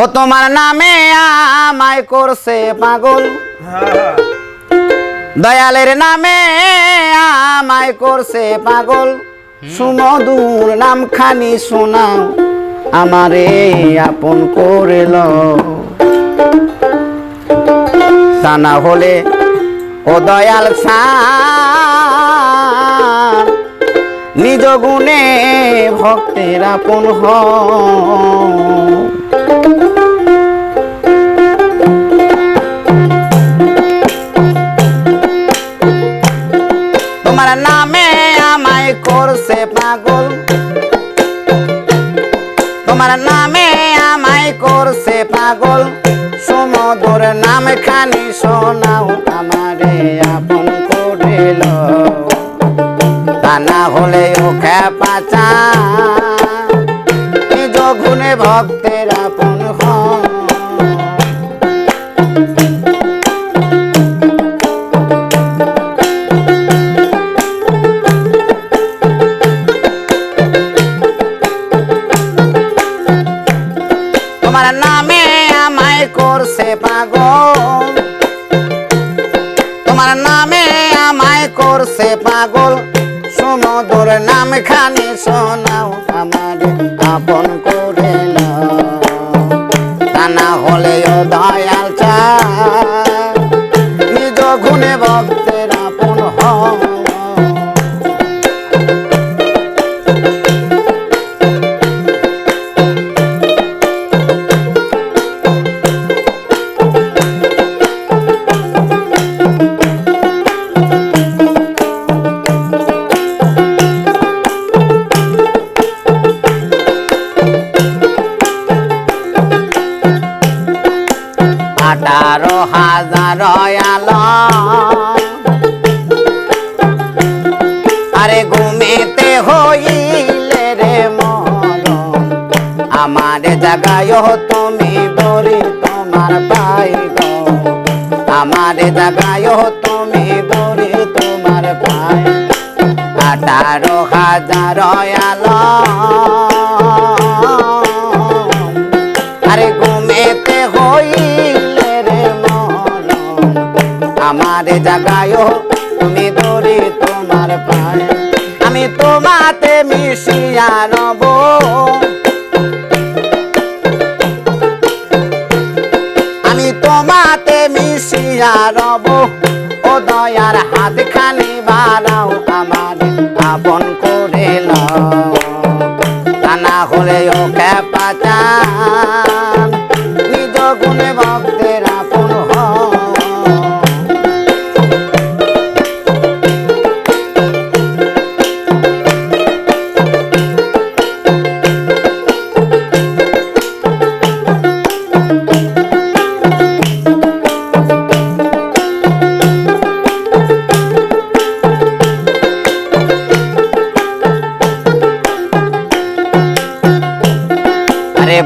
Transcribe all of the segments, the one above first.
ও তোমার নামে আমায় করছে পাগল। দয়ালের নামে আমায় করছে পাগল। সুমধুর নাম খানি শোনাও, আমারে আপন করে লও। তা না হলে ও দয়াল নিজ গুণে ভক্তের আপন হ তোমার নামে আমায় করছে পাগল। তোমার নামে আমায় করছে পাগল। সমুদ্র নাম খানি শোনাও আমারে, আপন করিল তা না হলে ওখে পাচা গুণে ভক্তের আপন তোমার নামে আমায় করছে পাগল। তোমার নামে আমায় করছে পাগল। নাম খানি শোনাও আমার, আপন করে। না হলে আঠারো হাজার আরে ঘুমেতে হইলে রে মরণ। আমার জাগায় তুমি বরি তোমার পাই আমার জাগায় তুমি বরি তোমার পাই আঠারো হাজার আলো আমার জাগায়ো, তুমি দৌড়ি তোমার পায় আমি তোমাতে মিশিয়া নব। আমি তোমাতে মিশিয়া রব ও দয়ার হাত খানি বাড়াও আমার, আপন করে লও তা না হলে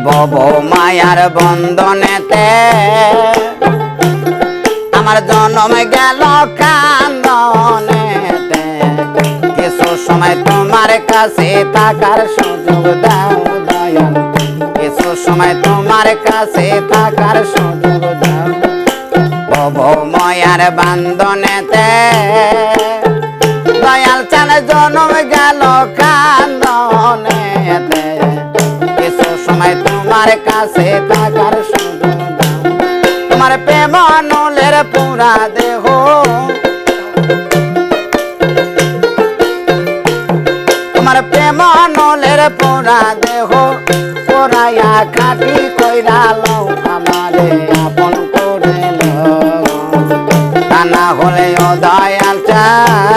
বব মায়ার বন্ধনেতে আমার জন্ম গেল কান্দনেতে কিছু সময় তোমার কাছে থাকার সুযোগ দাও দয়াল। কিছু সময় তোমার কাছে থাকার সুযোগ দাও। বব মায়ার বান্ধনেতে দয়াল চান জন্ম গেল কান্দনেতে তোমার কাছে থাকার সুযোগ তোমার প্রেম নলের পুরা দেহ। তোমার প্রেম নলের পুরা দেহ। পোড়াইয়া খাটি কইরা লও আমারে, আপন করে লও না হলে দয়াল চান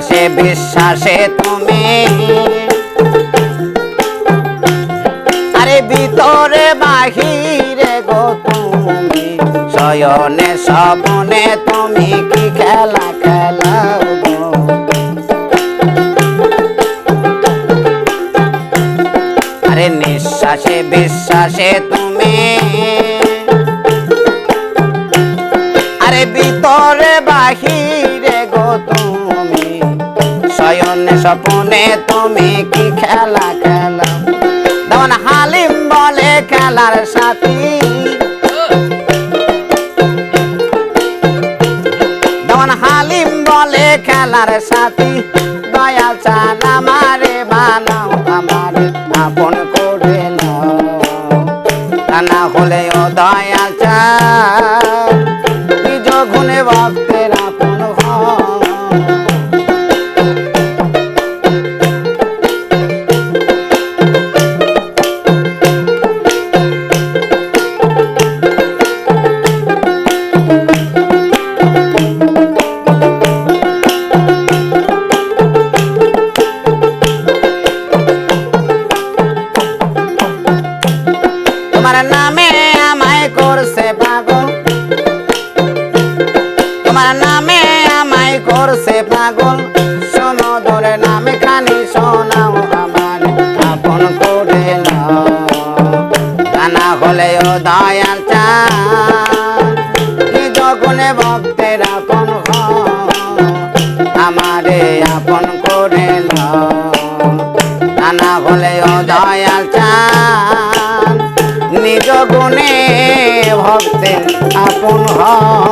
নিঃশ্বাসে বিশ্বাসে তুমি। আরে ভিতরে বাহিরে গো তুমি, শয়নে, স্বপনে তুমি কি খেলা খেলা আরে নিঃশ্বাসে, বিশ্বাসে তুমি। শয়নে স্বপনে তুমি কি খেলা খেলা? যেমন হালিম বলে খেলার সাথী। যেমন হালিম বলে খেলার সাথী। দয়াল চান আমারে, বানাও আমারে, আপন করে না হলে ও দয়াল চান, নিজ গুণে ভক্তের আপন হও। নামে আমায় করছে পাগল। তোমার নামে আমায় করছে পাগল। শোনো ধরে নামে খানি শোনাও আমার আপন করে নাও। জানা হলে ও দয়াল নিজ গুণে ভক্তের আপন আমারে আপন করে নাও। জানা হলে ও দয়াল নিজ গুণে ভক্তে আপন হও